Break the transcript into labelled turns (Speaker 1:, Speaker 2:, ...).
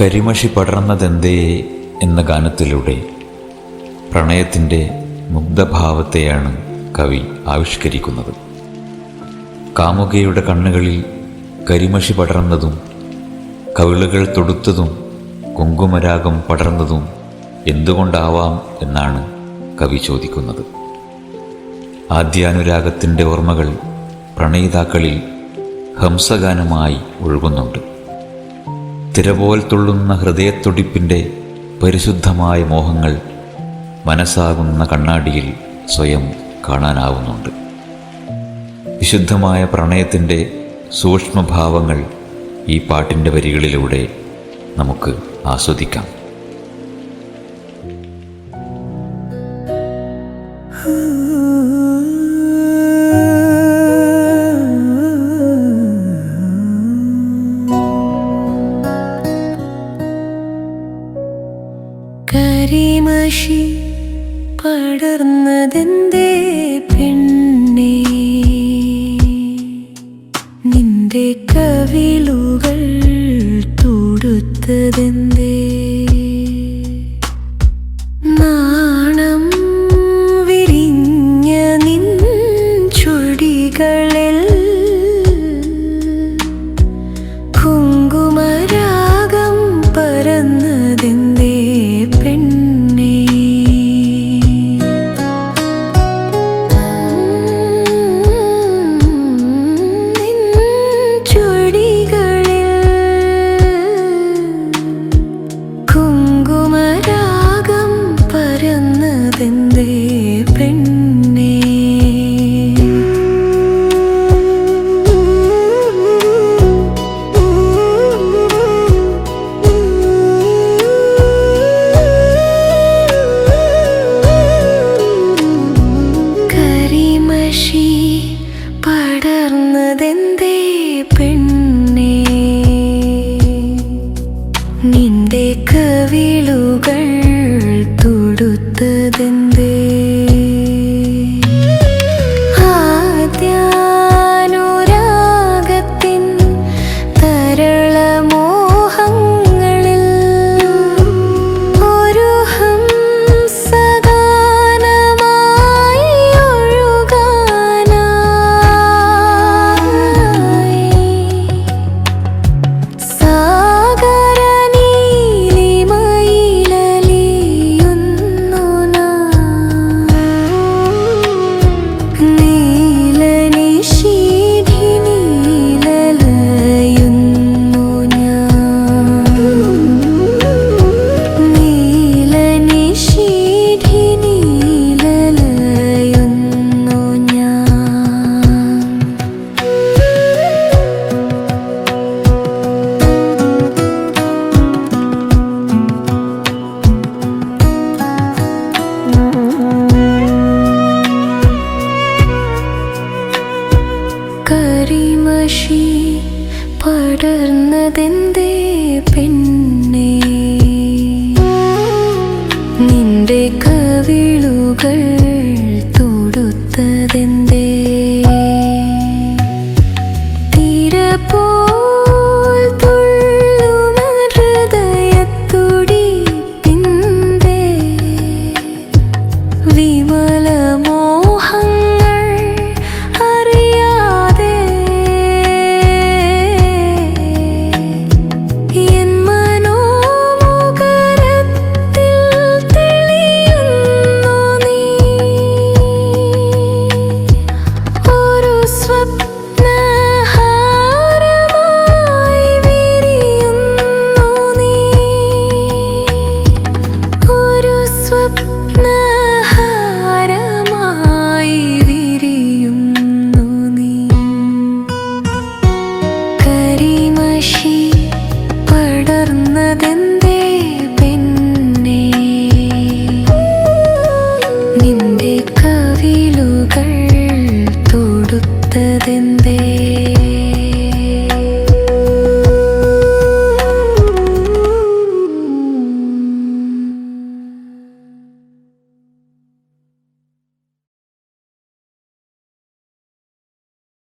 Speaker 1: കരിമഷി പടർന്നതെന്തേ എന്ന ഗാനത്തിലൂടെ പ്രണയത്തിന്റെ മുഗ്ധഭാവത്തെയാണ് കവി ആവിഷ്കരിക്കുന്നത്. കാമുകയുടെ കണ്ണുകളിൽ കരിമഷി പടർന്നതും കവിളുകൾ തൊടുത്തതും കുങ്കുമരാഗം പടർന്നതും എന്തുകൊണ്ടാവാം എന്നാണ് കവി ചോദിക്കുന്നത്. ആദ്യാനുരാഗത്തിന്റെ ഓർമ്മകൾ പ്രണയിതാക്കളിൽ ഹംസഗാനമായി ഒഴുകുന്നുണ്ട്. തിരപോൽ തുള്ളുന്ന ഹൃദയത്തുടിപ്പിന്റെ പരിശുദ്ധമായ മോഹങ്ങൾ മനസ്സാകുന്ന കണ്ണാടിയിൽ സ്വയം കാണാനാവുന്നുണ്ട്. വിശുദ്ധമായ പ്രണയത്തിന്റെ സൂക്ഷ്മഭാവങ്ങൾ ഈ പാട്ടിന്റെ വരികളിലൂടെ നമുക്ക് ആസ്വദിക്കാം.
Speaker 2: പടർന്നതെന്തേ കവിളുകൾ 心。